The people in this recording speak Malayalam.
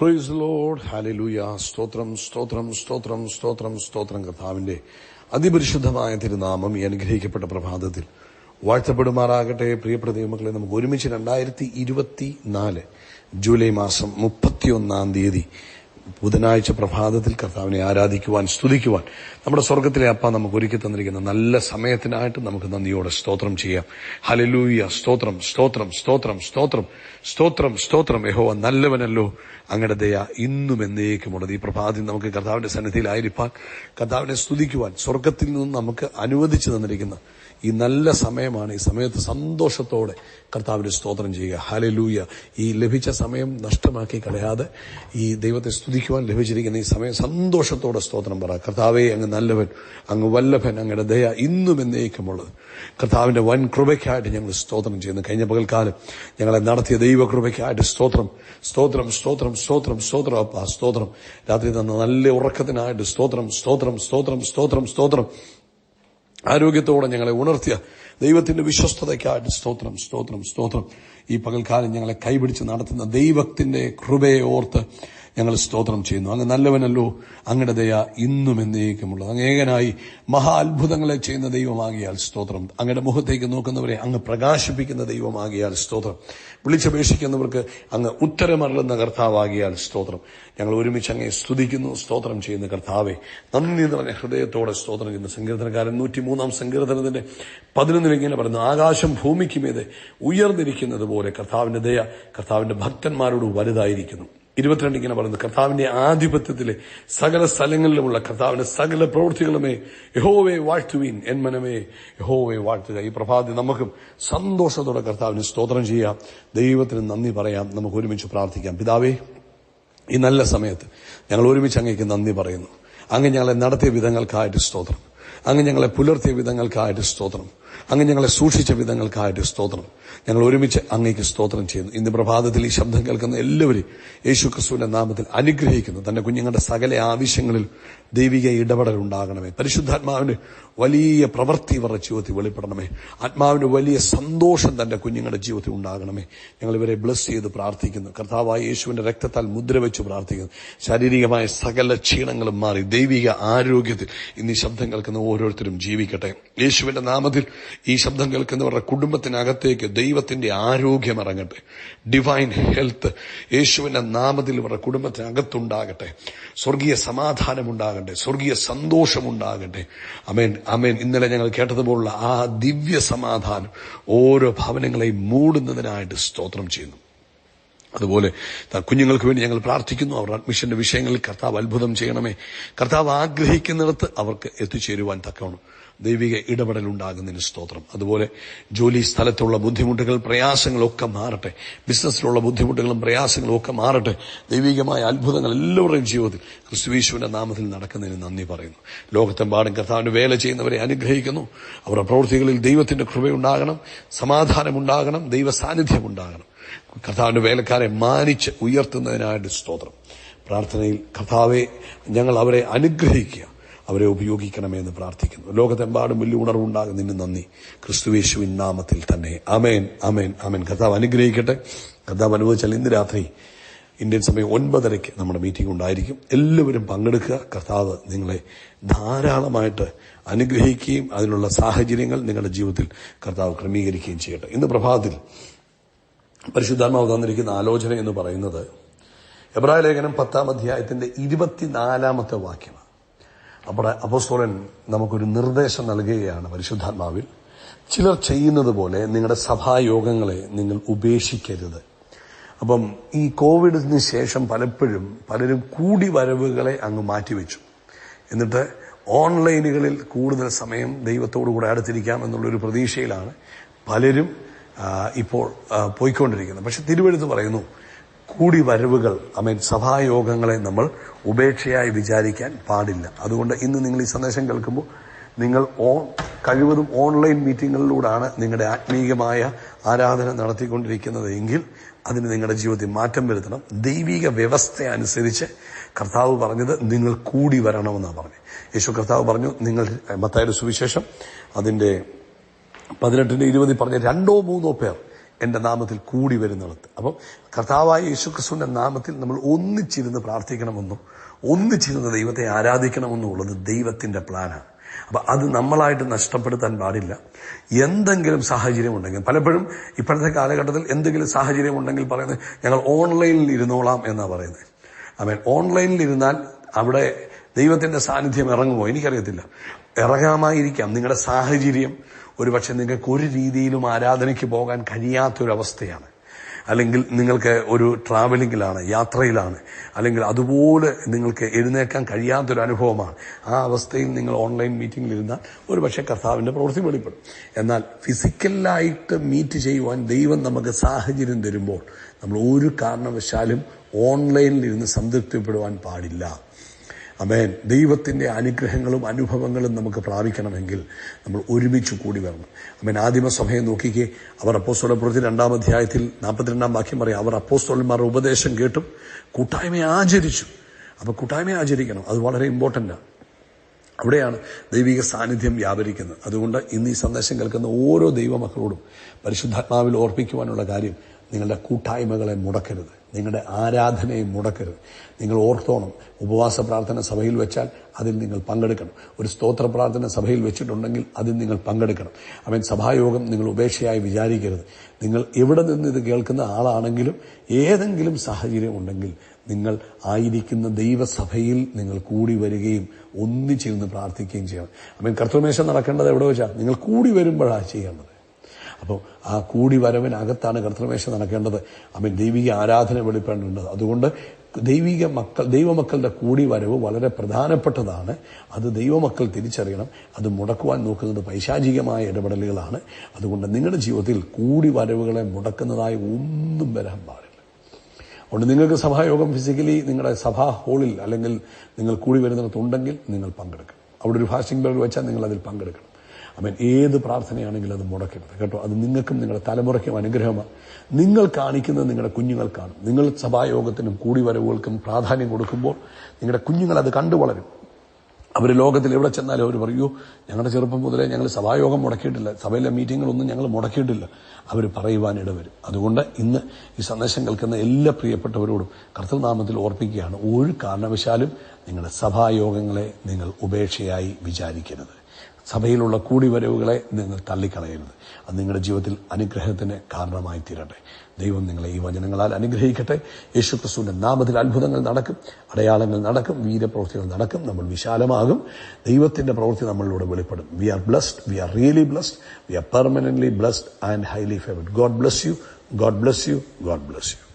പ്രൈസ് ലോഡ് ഹാലലൂയ സ്തോത്രം സ്തോത്രം സ്തോത്രം സ്തോത്രം സ്തോത്രം. കർത്താവിന്റെ അതിപരിശുദ്ധമായ തിരുനാമം ഈ അനുഗ്രഹിക്കപ്പെട്ട പ്രഭാതത്തിൽ വാഴ്ത്തപ്പെടുമാറാകട്ടെ. പ്രിയപ്പെട്ട ദൈവമക്കളെ നമുക്ക് ഒരുമിച്ച് രണ്ടായിരത്തി ഇരുപത്തി നാല് ജൂലൈ മാസം മുപ്പത്തിയൊന്നാം തീയതി ബുധനാഴ്ച പ്രഭാതത്തിൽ കർത്താവിനെ ആരാധിക്കുവാൻ സ്തുതിക്കുവാൻ. നമ്മുടെ സ്വർഗത്തിലെ അപ്പ നമുക്ക് ഒരുക്കി തന്നിരിക്കുന്ന നല്ല സമയത്തിനായിട്ട് നമുക്ക് നന്ദിയോടെ സ്തോത്രം ചെയ്യാം. ഹലലൂയ സ്തോത്രം സ്തോത്രം സ്തോത്രം സ്തോത്രം സ്തോത്രം സ്തോത്രം. യഹോവ നല്ലവനല്ലോ. അങ്ങയുടെ ദയ ഇന്നും എന്നേക്കുമുള്ളത്. ഈ പ്രഭാതത്തിൽ നമുക്ക് കർത്താവിന്റെ സന്നിധിയിലായിരിക്കാൻ കർത്താവിനെ സ്തുതിക്കുവാൻ സ്വർഗത്തിൽ നിന്നും നമുക്ക് അനുവദിച്ചു തന്നിരിക്കുന്ന ഈ നല്ല സമയമാണ്. ഈ സമയത്ത് സന്തോഷത്തോടെ കർത്താവിന് സ്തോത്രം ചെയ്യുക. ഹലലൂയ ഈ ലഭിച്ച സമയം നഷ്ടമാക്കി കളയാതെ ഈ ദൈവത്തെ സ്തുതിക്കുവാൻ ലഭിച്ചിരിക്കുന്ന ഈ സമയം സന്തോഷത്തോടെ സ്തോത്രം പറ. കർത്താവെ അങ്ങ് നല്ലവൻ അങ്ങ് വല്ലഭൻ അങ്ങയുടെ ദയ ഇന്നും എന്നേക്കുമുള്ളത്. കർത്താവിന്റെ വൻ കൃപയ്ക്കായിട്ട് ഞങ്ങൾ സ്തോത്രം ചെയ്യുന്നു. കഴിഞ്ഞ പകൽക്കാലം ഞങ്ങളെ നടത്തിയ ദൈവകൃപയ്ക്കായിട്ട് സ്തോത്രം സ്തോത്രം സ്തോത്രം സ്തോത്രം സ്തോത്രം. അപ്പ സ്തോത്രം. രാത്രി തന്ന നല്ല ഉറക്കത്തിനായിട്ട് സ്തോത്രം സ്തോത്രം സ്തോത്രം സ്തോത്രം സ്തോത്രം. ആരോഗ്യത്തോടെ ഞങ്ങളെ ഉണർത്തിയ ദൈവത്തിന്റെ വിശ്വസ്തതയ്ക്കായിട്ട് സ്തോത്രം സ്തോത്രം സ്തോത്രം. ഈ പകൽക്കാലം ഞങ്ങളെ കൈപിടിച്ച് നടത്തുന്ന ദൈവത്തിന്റെ കൃപയെ ഓർത്ത് ഞങ്ങൾ സ്തോത്രം ചെയ്യുന്നു. അങ്ങ് നല്ലവനല്ലോ അങ്ങയുടെ ദയ ഇന്നും എന്നേക്കുമുള്ളത്. അങ്ങ് ഏകനായി മഹാ അത്ഭുതങ്ങളെ ചെയ്യുന്ന ദൈവമാകിയാൽ സ്തോത്രം. അങ്ങയുടെ മുഖത്തേക്ക് നോക്കുന്നവരെ അങ്ങ് പ്രകാശിപ്പിക്കുന്ന ദൈവമാകിയാൽ സ്തോത്രം. വിളിച്ചപേക്ഷിക്കുന്നവർക്ക് അങ്ങ് ഉത്തരമറളുന്ന കർത്താവാകിയാൽ സ്തോത്രം. ഞങ്ങൾ ഒരുമിച്ച് അങ്ങേ സ്തുതിക്കുന്നു സ്തോത്രം ചെയ്യുന്ന കർത്താവെ. നന്ദി നിറഞ്ഞ ഹൃദയത്തോടെ സ്തോത്രം ചെയ്യുന്ന സങ്കീർത്തനക്കാരൻ. നൂറ്റിമൂന്നാം സങ്കീർത്തനത്തിന്റെ പതിനൊന്നിൽ പറയുന്നു ആകാശം ഭൂമിക്ക് മീതെ ഉയർന്നിരിക്കുന്നത് പോലെ കർത്താവിന്റെ ദയ കർത്താവിന്റെ ഭക്തന്മാരോട് വലുതായിരിക്കുന്നു. ഇരുപത്തിരണ്ട് ഇങ്ങനെ പറയുന്നു കർത്താവിന്റെ ആധിപത്യത്തിലെ സകല സ്ഥലങ്ങളിലുമുള്ള കർത്താവിന്റെ സകല പ്രവൃത്തികളുമേ യഹോവെ വാഴ്ത്തുവീൻ എൻ മനമേ. യഹോവെ വാഴ്ത്തുക. ഈ പ്രഭാതി നമുക്കും സന്തോഷത്തോടെ കർത്താവിന് സ്തോത്രം ചെയ്യാം. ദൈവത്തിന് നന്ദി പറയാം. നമുക്ക് ഒരുമിച്ച് പ്രാർത്ഥിക്കാം. പിതാവേ ഈ നല്ല സമയത്ത് ഞങ്ങൾ ഒരുമിച്ച് അങ്ങേക്ക് നന്ദി പറയുന്നു. അങ്ങ് ഞങ്ങളെ നടത്തിയ വിധങ്ങൾക്കായിട്ട് സ്തോത്രം. അങ്ങ് ഞങ്ങളെ പുലർത്തിയ വിധങ്ങൾക്കായിട്ട് സ്തോത്രം. അങ്ങ് ഞങ്ങളെ സൂക്ഷിച്ച വിധങ്ങൾക്കായിട്ട് സ്തോത്രം. ഞങ്ങൾ ഒരുമിച്ച് അങ്ങേക്ക് സ്തോത്രം ചെയ്യുന്നു. ഇന്ന് പ്രഭാതത്തിൽ ഈ ശബ്ദം കേൾക്കുന്ന എല്ലാവരും യേശു ക്രിസ്തുവിന്റെ നാമത്തിൽ അനുഗ്രഹിക്കുന്നു. തന്റെ കുഞ്ഞുങ്ങളുടെ സകല ആവശ്യങ്ങളിൽ ദൈവിക ഇടപെടൽ ഉണ്ടാകണമേ. പരിശുദ്ധാത്മാവിന്റെ വലിയ പ്രവൃത്തി ഇവരുടെ ജീവിതത്തിൽ വെളിപ്പെടണമേ. ആത്മാവിന്റെ വലിയ സന്തോഷം തന്റെ കുഞ്ഞുങ്ങളുടെ ജീവിതത്തിൽ ഉണ്ടാകണമേ. ഞങ്ങൾ ഇവരെ ബ്ലസ് ചെയ്ത് പ്രാർത്ഥിക്കുന്നു. കർത്താവായ യേശുവിന്റെ രക്തത്താൽ മുദ്ര വെച്ച് പ്രാർത്ഥിക്കുന്നു. ശാരീരികമായ സകല ക്ഷീണങ്ങളും മാറി ദൈവിക ആരോഗ്യത്തിൽ ഇന്ന് ശബ്ദം കേൾക്കുന്ന ഓരോരുത്തരും ജീവിക്കട്ടെ. യേശുവിന്റെ നാമത്തിൽ ഈ ശബ്ദം കേൾക്കുന്നവരുടെ കുടുംബത്തിനകത്തേക്ക് ദൈവത്തിന്റെ ആരോഗ്യം ഇറങ്ങട്ടെ. ഡിവൈൻ ഹെൽത്ത് യേശുവിന്റെ നാമത്തിൽ ഇവരുടെ കുടുംബത്തിനകത്തുണ്ടാകട്ടെ. സ്വർഗീയ സമാധാനം ഉണ്ടാകട്ടെ സ്വർഗീയ സന്തോഷം ഉണ്ടാകട്ടെ അമേൻ അമേൻ ഇന്നലെ ഞങ്ങൾ കേട്ടതുപോലുള്ള ആ ദിവ്യ സമാധാനം ഓരോ ഭവനങ്ങളെയും മൂടുന്നതിനായിട്ട് സ്തോത്രം ചെയ്യുന്നു. അതുപോലെ കുഞ്ഞുങ്ങൾക്ക് വേണ്ടി ഞങ്ങൾ പ്രാർത്ഥിക്കുന്നു. അവർ അഡ്മിഷന്റെ വിഷയങ്ങളിൽ കർത്താവ് അത്ഭുതം ചെയ്യണമേ. കർത്താവ് ആഗ്രഹിക്കുന്നിടത്ത് അവർക്ക് എത്തിച്ചേരുവാൻ തക്കവണ്ണം. ദൈവിക ഇടപെടൽ ഉണ്ടാകുന്നതിന് സ്തോത്രം. അതുപോലെ ജോലി സ്ഥലത്തുള്ള ബുദ്ധിമുട്ടുകൾ പ്രയാസങ്ങളൊക്കെ മാറട്ടെ. ബിസിനസ്സിലുള്ള ബുദ്ധിമുട്ടുകളും പ്രയാസങ്ങളും ഒക്കെ മാറട്ടെ. ദൈവികമായ അത്ഭുതങ്ങൾ എല്ലാവരുടെയും ജീവിതത്തിൽ ക്രിസ്തുവീശുവിന്റെ നാമത്തിൽ നടക്കുന്നതിന് നന്ദി പറയുന്നു. ലോകത്തെമ്പാടും കർത്താവിന് വേല ചെയ്യുന്നവരെ അനുഗ്രഹിക്കുന്നു. അവരുടെ പ്രവൃത്തികളിൽ ദൈവത്തിന്റെ കൃപയുണ്ടാകണം സമാധാനമുണ്ടാകണം ദൈവ സാന്നിധ്യം ഉണ്ടാകണം കർത്താവിന്റെ വേലക്കാരെ മാനിച്ച് ഉയർത്തുന്നതിനായിട്ട് സ്തോത്രം. പ്രാർത്ഥനയിൽ കർത്താവെ ഞങ്ങൾ അവരെ അനുഗ്രഹിക്കുക. അവരെ ഉപയോഗിക്കണമേ എന്ന് പ്രാർത്ഥിക്കുന്നു. ലോകത്തെമ്പാടും വലിയ ഉണർവുണ്ടാകുന്നതിന് നന്ദി. ക്രിസ്തുവേശുവിൻ നാമത്തിൽ തന്നെ. അമേൻ അമേൻ അമേൻ കഥാവ് അനുഗ്രഹിക്കട്ടെ. കഥാവ് അനുഭവിച്ചാൽ ഇന്ന് രാത്രി ഇന്ത്യൻ സമയം ഒൻപതരയ്ക്ക് നമ്മുടെ മീറ്റിംഗ് ഉണ്ടായിരിക്കും. എല്ലാവരും പങ്കെടുക്കുക. കർത്താവ് നിങ്ങളെ ധാരാളമായിട്ട് അനുഗ്രഹിക്കുകയും അതിനുള്ള സാഹചര്യങ്ങൾ നിങ്ങളുടെ ജീവിതത്തിൽ കർത്താവ് ക്രമീകരിക്കുകയും ചെയ്യട്ടെ. ഇന്ന് പ്രഭാതത്തിൽ പരിശുദ്ധാത്മാവ് തന്നിരിക്കുന്ന ആലോചന എന്ന് പറയുന്നത് എബ്രാഹിം ലേഖനം പത്താം അധ്യായത്തിന്റെ ഇരുപത്തിനാലാമത്തെ വാക്യമാണ്. അവിടെ അപ്പോസ്തോലൻ നമുക്കൊരു നിർദ്ദേശം നൽകുകയാണ് പരിശുദ്ധാത്മാവിൽ. ചിലർ ചെയ്യുന്നത് പോലെ നിങ്ങളുടെ സഭായോഗങ്ങളെ നിങ്ങൾ ഉപേക്ഷിക്കരുത്. അപ്പം ഈ കോവിഡിന് ശേഷം പലപ്പോഴും പലരും കൂടി വരവുകളെ അങ്ങ് മാറ്റിവെച്ചു. എന്നിട്ട് ഓൺലൈനുകളിൽ കൂടുതൽ സമയം ദൈവത്തോടു കൂടെ അടുത്തിരിക്കാം എന്നുള്ളൊരു പ്രതീക്ഷയിലാണ് പലരും ഇപ്പോൾ പോയിക്കൊണ്ടിരിക്കുന്നത്. പക്ഷെ തിരുവഴുത്ത് പറയുന്നു കൂടി വരവുകൾ മീൻ സഭായോഗങ്ങളെ നമ്മൾ ഉപേക്ഷയായി വിചാരിക്കാൻ പാടില്ല. അതുകൊണ്ട് ഇന്ന് നിങ്ങൾ ഈ സന്ദേശം കേൾക്കുമ്പോൾ നിങ്ങൾ ഓൺ കഴിവതും ഓൺലൈൻ മീറ്റിങ്ങുകളിലൂടെയാണ് നിങ്ങളുടെ ആത്മീയമായ ആരാധന നടത്തിക്കൊണ്ടിരിക്കുന്നത് എങ്കിൽ അതിന് നിങ്ങളുടെ ജീവിതത്തിൽ മാറ്റം വരുത്തണം. ദൈവിക വ്യവസ്ഥ അനുസരിച്ച് കർത്താവ് പറഞ്ഞത് നിങ്ങൾ കൂടി വരണമെന്നാണ് പറഞ്ഞത്. യേശു കർത്താവ് പറഞ്ഞു നിങ്ങൾ മത്തായ സുവിശേഷം അതിന്റെ പതിനെട്ടിന്റെ ഇരുപതിൽ പറഞ്ഞ രണ്ടോ മൂന്നോ പേർ എന്റെ നാമത്തിൽ കൂടി വരുന്നിടത്ത്. അപ്പം കർത്താവായ യേശുക്രിസ്തുവിന്റെ നാമത്തിൽ നമ്മൾ ഒന്നിച്ചിരുന്ന് പ്രാർത്ഥിക്കണമെന്നും ഒന്നിച്ചിരുന്ന് ദൈവത്തെ ആരാധിക്കണമെന്നും ഉള്ളത് ദൈവത്തിന്റെ പ്ലാനാണ്. അപ്പൊ അത് നമ്മളായിട്ട് നഷ്ടപ്പെടുത്താൻ പാടില്ല. എന്തെങ്കിലും സാഹചര്യം ഉണ്ടെങ്കിൽ പലപ്പോഴും ഇപ്പോഴത്തെ കാലഘട്ടത്തിൽ എന്തെങ്കിലും സാഹചര്യം ഉണ്ടെങ്കിൽ പറയുന്നത് ഞങ്ങൾ ഓൺലൈനിൽ ഇരുന്നോളാം എന്നാണ് പറയുന്നത്. അവൻ ഓൺലൈനിൽ ഇരുന്നാൽ അവിടെ ദൈവത്തിന്റെ സാന്നിധ്യം ഇറങ്ങുമോ? എനിക്കറിയത്തില്ല. ഇറങ്ങാമായിരിക്കാം. നിങ്ങളുടെ സാഹചര്യം ഒരുപക്ഷെ നിങ്ങൾക്ക് ഒരു രീതിയിലും ആരാധനയ്ക്ക് പോകാൻ കഴിയാത്തൊരവസ്ഥയാണ്. അല്ലെങ്കിൽ നിങ്ങൾക്ക് ഒരു ട്രാവലിംഗിലാണ് യാത്രയിലാണ് അല്ലെങ്കിൽ അതുപോലെ നിങ്ങൾക്ക് എഴുന്നേക്കാൻ കഴിയാത്തൊരു അനുഭവമാണ് ആ അവസ്ഥയിൽ നിങ്ങൾ ഓൺലൈൻ മീറ്റിംഗിൽ ഇരുന്നാൽ ഒരുപക്ഷെ കർത്താവിന്റെ പ്രവൃത്തി വെളിപ്പെടും. എന്നാൽ ഫിസിക്കലായിട്ട് മീറ്റ് ചെയ്യുവാൻ ദൈവം നമുക്ക് സാഹചര്യം തരുമ്പോൾ നമ്മൾ ഒരു കാരണവശാലും ഓൺലൈനിൽ ഇരുന്ന് സംതൃപ്തിപ്പെടുവാൻ പാടില്ല. അമേൻ. ദൈവത്തിന്റെ അനുഗ്രഹങ്ങളും അനുഭവങ്ങളും നമുക്ക് പ്രാപിക്കണമെങ്കിൽ നമ്മൾ ഒരുമിച്ച് കൂടി വരണം. അമേൻ ആദിമസഭയെ നോക്കിക്കേ. അവർ അപ്പോസ്തോല പ്രവൃത്തി രണ്ടാം അധ്യായത്തിൽ നാൽപ്പത്തിരണ്ടാം വാക്യം പറയാം. അവർ അപ്പോസ്തോലന്മാരുടെ ഉപദേശം കേട്ടും കൂട്ടായ്മ ആചരിച്ചു. അപ്പൊ കൂട്ടായ്മ ആചരിക്കണം. അത് വളരെ ഇമ്പോർട്ടന്റാണ് അവിടെയാണ് ദൈവിക സാന്നിധ്യം വ്യാപരിക്കുന്നത്. അതുകൊണ്ട് ഇന്ന് ഈ സന്ദേശം കേൾക്കുന്ന ഓരോ ദൈവമക്കളോടും പരിശുദ്ധാത്മാവിൽ ഓർപ്പിക്കുവാനുള്ള കാര്യം നിങ്ങളുടെ കൂട്ടായ്മകളെ മുടക്കരുത്. നിങ്ങളുടെ ആരാധനയെ മുടക്കരുത്. നിങ്ങൾ ഓർത്തോണം ഉപവാസ പ്രാർത്ഥന സഭയിൽ വെച്ചാൽ അതിൽ നിങ്ങൾ പങ്കെടുക്കണം. ഒരു സ്തോത്ര പ്രാർത്ഥന സഭയിൽ വെച്ചിട്ടുണ്ടെങ്കിൽ അതിൽ നിങ്ങൾ പങ്കെടുക്കണം. അവൻ സഭായോഗം നിങ്ങൾ ഉപേക്ഷയായി വിചാരിക്കരുത്. നിങ്ങൾ എവിടെ നിന്ന് ഇത് കേൾക്കുന്ന ആളാണെങ്കിലും ഏതെങ്കിലും സാഹചര്യം ഉണ്ടെങ്കിൽ നിങ്ങൾ ആയിരിക്കുന്ന ദൈവസഭയിൽ നിങ്ങൾ കൂടി വരികയും ഒന്നിച്ചിരുന്ന് പ്രാർത്ഥിക്കുകയും ചെയ്യണം. അവൻ കർത്തമേശം നടക്കേണ്ടത് എവിടെ വെച്ചാൽ നിങ്ങൾ കൂടി വരുമ്പോഴാണ് ചെയ്യേണ്ടത്. അപ്പോൾ ആ കൂടി വരവിനകത്താണ് കർത്തൃമേശ നടക്കേണ്ടത്. അമ്മ ദൈവിക ആരാധന വെളിപ്പെടേണ്ടത് അതുകൊണ്ട് ദൈവിക മക്കൾ ദൈവമക്കളുടെ കൂടി വരവ് വളരെ പ്രധാനപ്പെട്ടതാണ്. അത് ദൈവമക്കൾ തിരിച്ചറിയണം. അത് മുടക്കുവാൻ നോക്കുന്നത് പൈശാചികമായ ഇടപെടലുകളാണ്. അതുകൊണ്ട് നിങ്ങളുടെ ജീവിതത്തിൽ കൂടി വരവുകളെ മുടക്കുന്നതായി ഒന്നും വരാൻ പാടില്ല. അതുകൊണ്ട് നിങ്ങൾക്ക് സഭായോഗം ഫിസിക്കലി നിങ്ങളുടെ സഭാ ഹാളിൽ അല്ലെങ്കിൽ നിങ്ങൾ കൂടി വരുന്നിടത്തുണ്ടെങ്കിൽ നിങ്ങൾ പങ്കെടുക്കണം. അവിടെ ഒരു ഫാസ്റ്റിംഗ് ബെൽ വെച്ചാൽ നിങ്ങൾ അതിൽ പങ്കെടുക്കണം. അവൻ ഏത് പ്രാർത്ഥനയാണെങ്കിലും അത് മുടക്കരുത് കേട്ടോ. അത് നിങ്ങൾക്കും നിങ്ങളുടെ തലമുറയ്ക്കും അനുഗ്രഹമാണ്. നിങ്ങൾ കാണിക്കുന്നത് നിങ്ങളുടെ കുഞ്ഞുങ്ങൾക്കാണ്. നിങ്ങൾ സഭായോഗത്തിനും കൂടിവരവുകൾക്കും പ്രാധാന്യം കൊടുക്കുമ്പോൾ നിങ്ങളുടെ കുഞ്ഞുങ്ങൾ അത് കണ്ടു വളരും. അവർ ലോകത്തിൽ എവിടെ ചെന്നാലും അവർ പറയൂ ഞങ്ങളുടെ ചെറുപ്പം മുതലേ ഞങ്ങൾ സഭായോഗം മുടക്കിയിട്ടില്ല. സഭയിലെ മീറ്റിങ്ങുകളൊന്നും ഞങ്ങൾ മുടക്കിയിട്ടില്ല. അവർ പറയുവാൻ ഇടവരും. അതുകൊണ്ട് ഇന്ന് ഈ സന്ദേശം കേൾക്കുന്ന എല്ലാ പ്രിയപ്പെട്ടവരോടും കർത്തൃനാമത്തിൽ ഓർപ്പിക്കുകയാണ്. ഒരു കാരണവശാലും നിങ്ങളുടെ സഭായോഗങ്ങളെ നിങ്ങൾ ഉപേക്ഷയായി വിചാരിക്കരുത്. സഭയിലുള്ള കൂടിവരവുകളെ നിങ്ങൾ തള്ളിക്കളയരുത്. അത് നിങ്ങളുടെ ജീവിതത്തിൽ അനുഗ്രഹത്തിന് കാരണമായി തീരട്ടെ. ദൈവം നിങ്ങളെ ഈ വചനങ്ങളാൽ അനുഗ്രഹിക്കട്ടെ. യേശുക്രിസ്തുവിന്റെ നാമത്തിൽ അത്ഭുതങ്ങൾ നടക്കും അടയാളങ്ങൾ നടക്കും വീരപ്രവൃത്തികൾ നടക്കും നമ്മൾ വിശാലമാകും. ദൈവത്തിന്റെ പ്രവൃത്തി നമ്മളിലൂടെ വെളിപ്പെടും. We are blessed we are really blessed we are permanently blessed and highly favoured God bless you God bless you God bless you